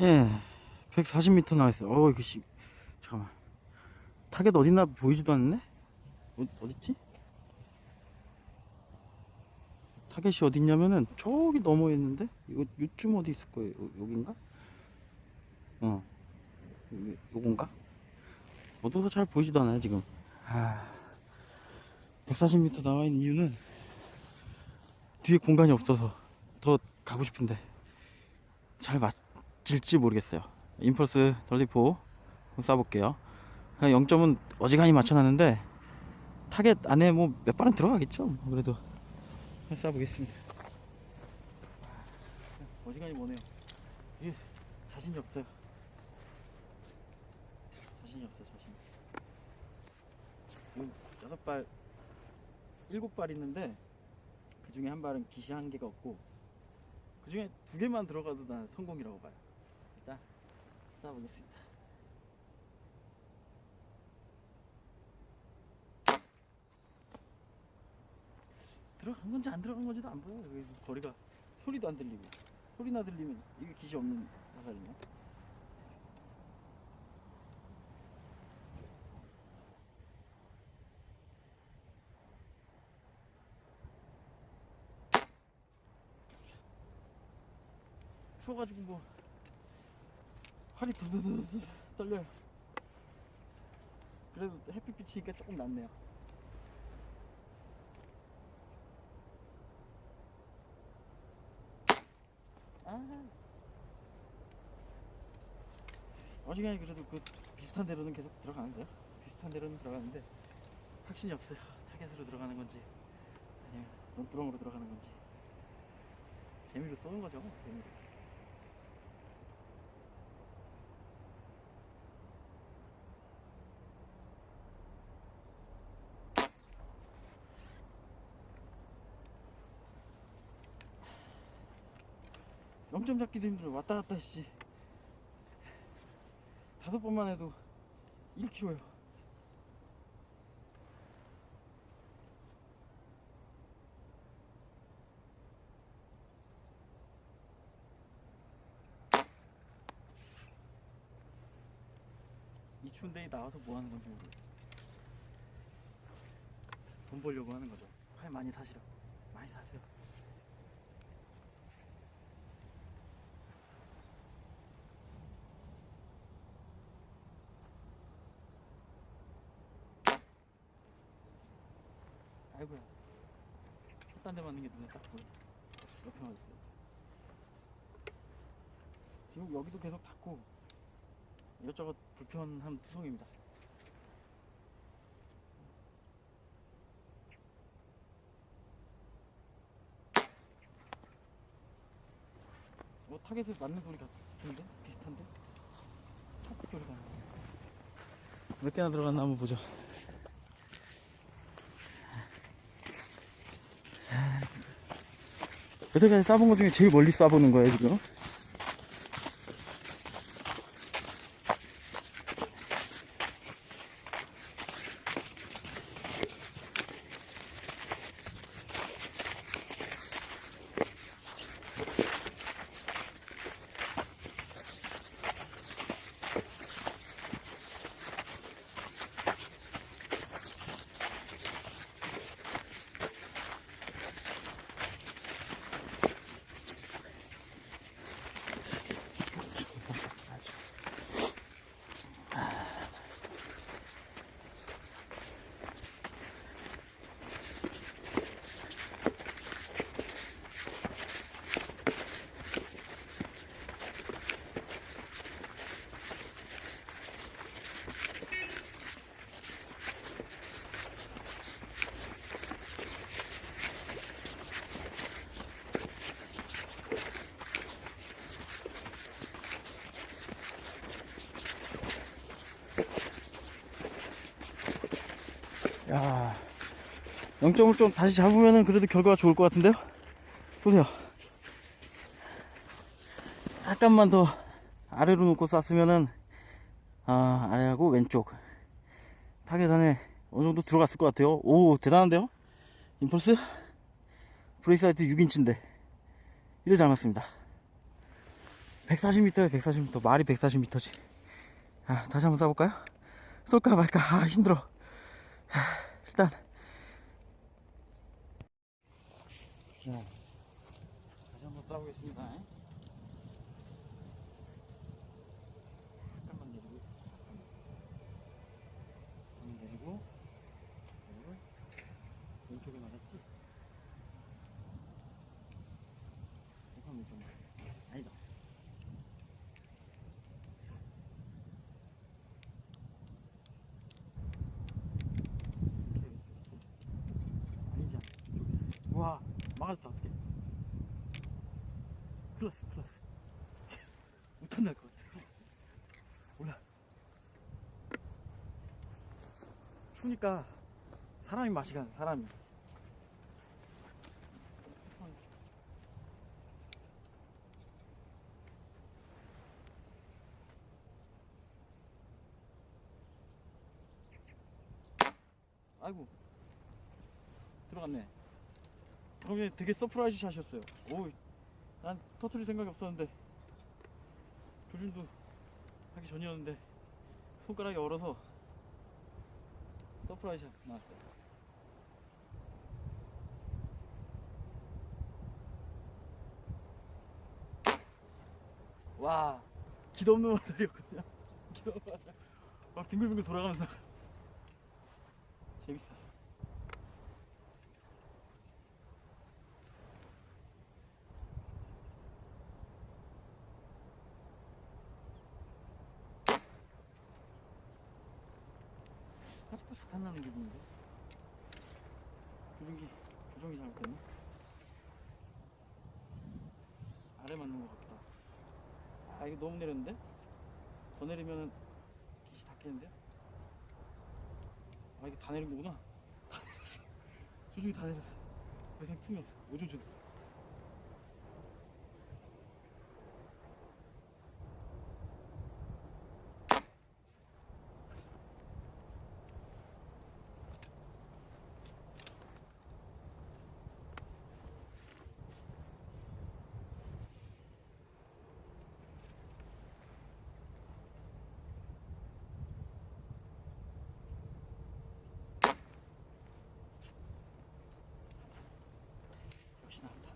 예, 140m 나왔어요. 어, 이거 씨, 잠깐만. 타겟 어딨나 보이지도 않네? 어, 어딨지? 타겟이 어딨냐면은 저기 넘어 있는데? 이거 요쯤 어디 있을 거예요? 요, 여긴가? 어, 요, 요건가? 어두워서 잘 보이지도 않아요, 지금. 아, 140m 나와 있는 이유는 뒤에 공간이 없어서 더 가고 싶은데 잘 맞 을지 모르겠어요. 임펄스 덜리포 쏴볼게요. 0점은 어지간히 맞춰놨는데 타겟 안에 뭐 몇 발은 들어가겠죠. 뭐 그래도 쏴보겠습니다. 어지간히. 이게 자신이 없어요. 자신이 없어요. 자신. 지금 여섯 발, 일곱 발 있는데 그 중에 한 발은 기시 한 개가 없고 그 중에 두 개만 들어가도 난 성공이라고 봐요. 일단 쏴보겠습니다. 들어간 건지 안 들어간 건지도 안 보여요. 여기 거리가 소리도 안 들리고 소리나 들리면 이게 기시 없는 화살이냐? 추워가지고 뭐 팔이 두두두두 떨려요. 그래도 햇빛 비치니까 조금 낫네요. 아. 어지간히 그래도 그 비슷한 데로는 계속 들어가는데요. 비슷한 데로는 들어가는데 확신이 없어요. 타겟으로 들어가는 건지 아니면 논두렁으로 들어가는 건지 재미로 쏘는 거죠. 재미로. 영점 잡기도 힘들어. 왔다 갔다 씨 다섯 번만 해도 1kg요. 이 추운 데에 나와서 뭐 하는 건지 모르겠어. 돈 벌려고 하는 거죠. 활 많이 사시라고. 많이 사세요 아이고야. 데 맞는 게 눈에 딱 보여. 옆에 맞았어요. 지금 여기도 계속 닫고 이것저것 불편한 투성입니다. 뭐 타겟에 맞는 소리 같은데? 비슷한데? 몇 개나 들어갔나 한번 보죠 여태까지 쏴본 것 중에 제일 멀리 쏴보는 거예요 지금 0점을 좀 다시 잡으면은 그래도 결과가 좋을 것 같은데요? 보세요. 약간만 더 아래로 놓고 쐈으면은 아 아래하고 왼쪽. 타겟 안에 어느 정도 들어갔을 것 같아요. 오 대단한데요? 임펄스? 브레이스 하이트 6인치인데. 이래 잘 맞습니다. 140m에 140m 말이 140m지. 아, 다시 한번 쏴볼까요? 쏠까 말까? 아 힘들어. 하, 일단 자 다시 한번 쏴보겠습니다 잠깐만 내리고 잠깐만 내리고 그리고 왼쪽에 맞았지? 잠깐 왼쪽 맞았 아니다 아니지 않지 이쪽에 와 막았다 어떡해 클났어 클났어 못한 날것 같아 몰라. 추니까 사람이 맛이 가네 사람이 아이고 들어갔네 저게 되게 서프라이즈 샷이었어요. 오 난 터트릴 생각이 없었는데. 조준도 하기 전이었는데 손가락이 얼어서 서프라이즈 샷 나왔어요. 와 기도 없는 와다리였거든요. 기도 없는 와다리 막 빙글빙글 돌아가면서. 재밌어 아직도 자탄 나는 기분인데? 조종기 조종이 잘못됐네. 아래 맞는 것 같다. 아 이거 너무 내렸는데? 더 내리면은 기시 닿겠는데? 아 이게 다 내린 거구나. 다 내렸어. 조종이 다 내렸어. 더 이상 틈이 없어. 오조준 역시 나왔다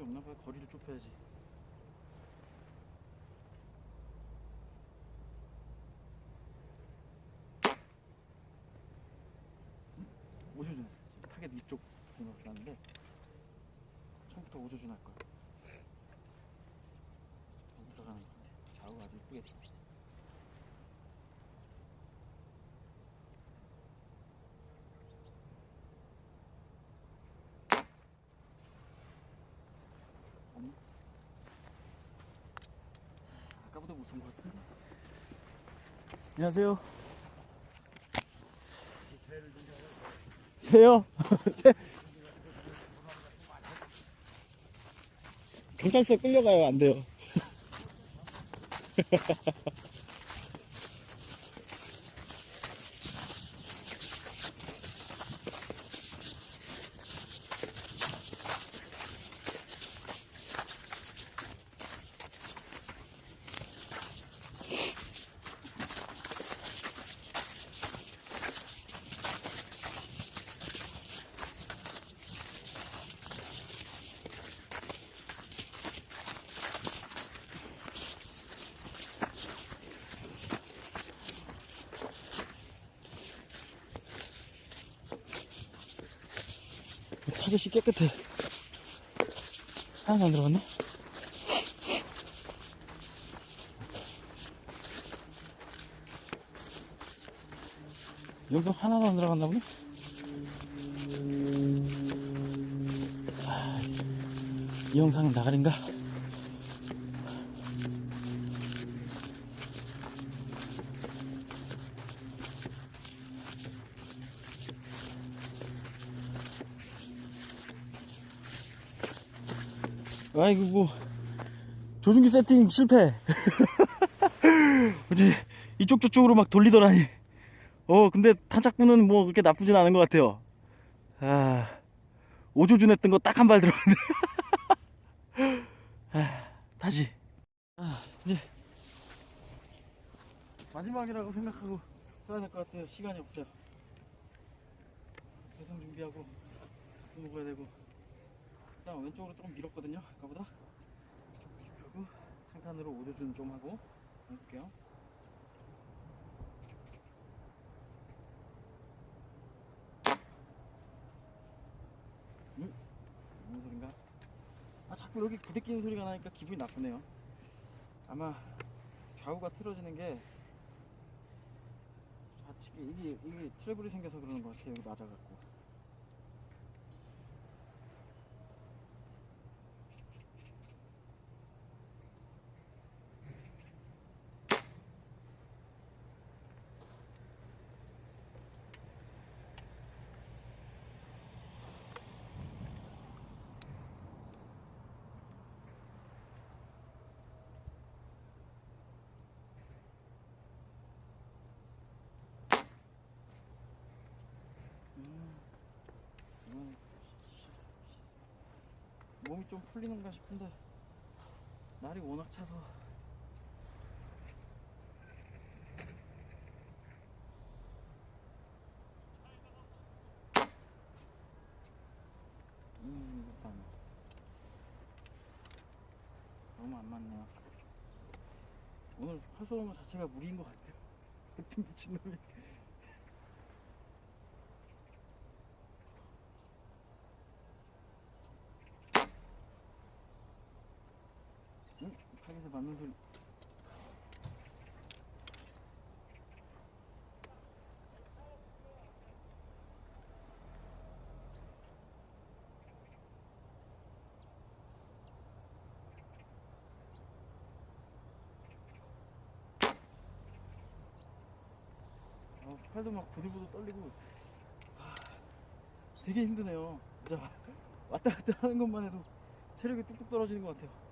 방법이 없나 봐요. 거리를 좁혀야지. 오조준 했어. 지금 타겟 위쪽 번호로 놨는데 처음부터 오조준 할 거야. 안 들어가는 것 같아 좌우가 아주 이쁘게 들어갔어 아니 아까보다 무서운 것 같은데 안녕하세요 새요? 새. 경찰서에 끌려가요 안 돼요 타겟이 깨끗해. 하나도 안 들어갔네. 여기도 하나도 안 들어갔나 보네 아, 이 영상은 나가린가? 아이고 뭐 조준기 세팅 실패 이제 이쪽 저쪽으로 막 돌리더라니 어 근데 탄착구는 뭐 그렇게 나쁘진 않은 것 같아요 아 오조준 했던 거 딱 한 발 들어갔네. 아, 다시. 아, 이제 마지막이라고 생각하고 써야 될 것 같아요. 시간이 없어요. 배송 준비하고 밥 먹어야 되고 일단 왼쪽으로 조금 밀었거든요. 아까보다. 그리고 상탄으로 오조준 좀 하고 해볼게요. 음? 무슨 소린가? 아 자꾸 여기 부대끼는 소리가 나니까 기분이 나쁘네요. 아마 좌우가 틀어지는 게 좌측이 이게 이게 트러블이 생겨서 그러는 것 같아요. 여기 맞아갖고. 음, 이건 몸이 좀 풀리는가 싶은데 날이 워낙 차서. 음 너무 안 맞네요. 오늘 활쏘는 자체가 무리인 것 같아요. 미친놈이 타겟에 맞는 소리 어, 팔도 막 부들부들 떨리고. 아, 되게 힘드네요. 진짜. 왔다 갔다 하는 것만 해도 체력이 뚝뚝 떨어지는 것 같아요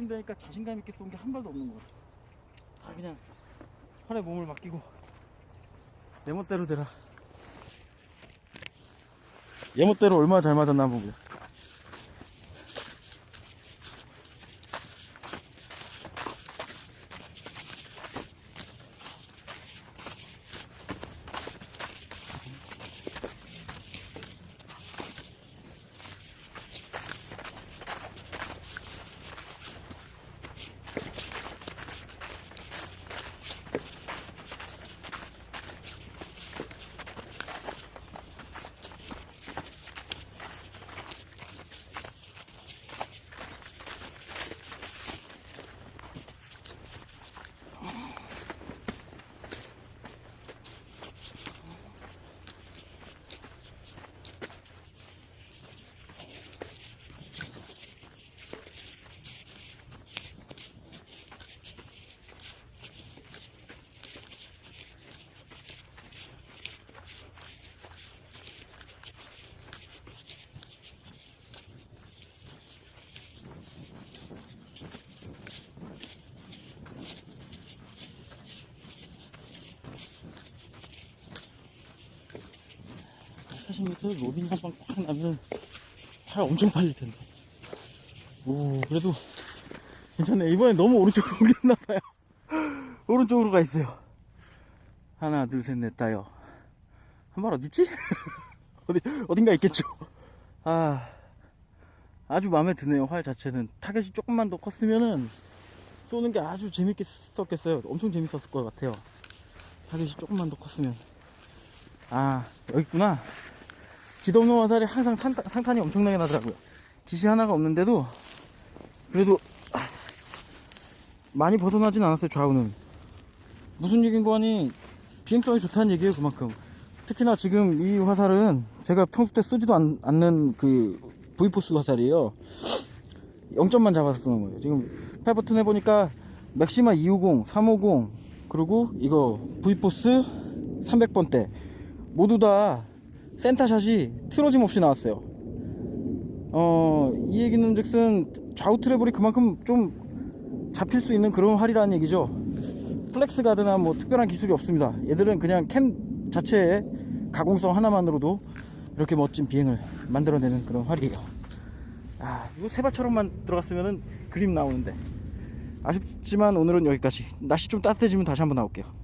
뛴다니까 자신감 있게 쏜 게 한 발도 없는 거야. 다 아, 그냥 팔에 몸을 맡기고 내 멋대로 되라. 얘 멋대로 얼마나 잘 맞았나 보고. 30m 로빈 한방 콱 나면 팔 엄청 팔릴 텐데. 오, 그래도 괜찮네. 이번엔 너무 오른쪽으로 올렸나봐요. 오른쪽으로 가 있어요. 하나, 둘, 셋, 넷, 다요. 한 발 어딨지? 어디, 어딘가 있겠죠. 아, 아주 마음에 드네요. 활 자체는. 타겟이 조금만 더 컸으면은 쏘는 게 아주 재밌었겠어요. 엄청 재밌었을 것 같아요. 타겟이 조금만 더 컸으면. 아, 여기 있구나. 기동노 화살이 항상 산, 상탄이 엄청나게 나더라고요. 기시 하나가 없는데도 그래도 아, 많이 벗어나진 않았어요. 좌우는 무슨 얘기인 거 하니 비행성이 좋다는 얘기예요. 그만큼 특히나 지금 이 화살은 제가 평소 때 쓰지도 않, 않는 그 V포스 화살이에요. 0점만 잡아서 쓰는 거예요. 지금 팔 버튼 해보니까 맥시마 250, 350 그리고 이거 V포스 300번대 모두 다 센터샷이 틀어짐 없이 나왔어요. 어, 이 얘기는 즉슨 좌우 트래블이 그만큼 좀 잡힐 수 있는 그런 활이라는 얘기죠. 플렉스 가드나 뭐 특별한 기술이 없습니다. 얘들은 그냥 캠 자체의 가공성 하나만으로도 이렇게 멋진 비행을 만들어내는 그런 활이에요. 아, 이거 세발처럼만 들어갔으면은 그림 나오는데. 아쉽지만 오늘은 여기까지. 날씨 좀 따뜻해지면 다시 한번 나올게요.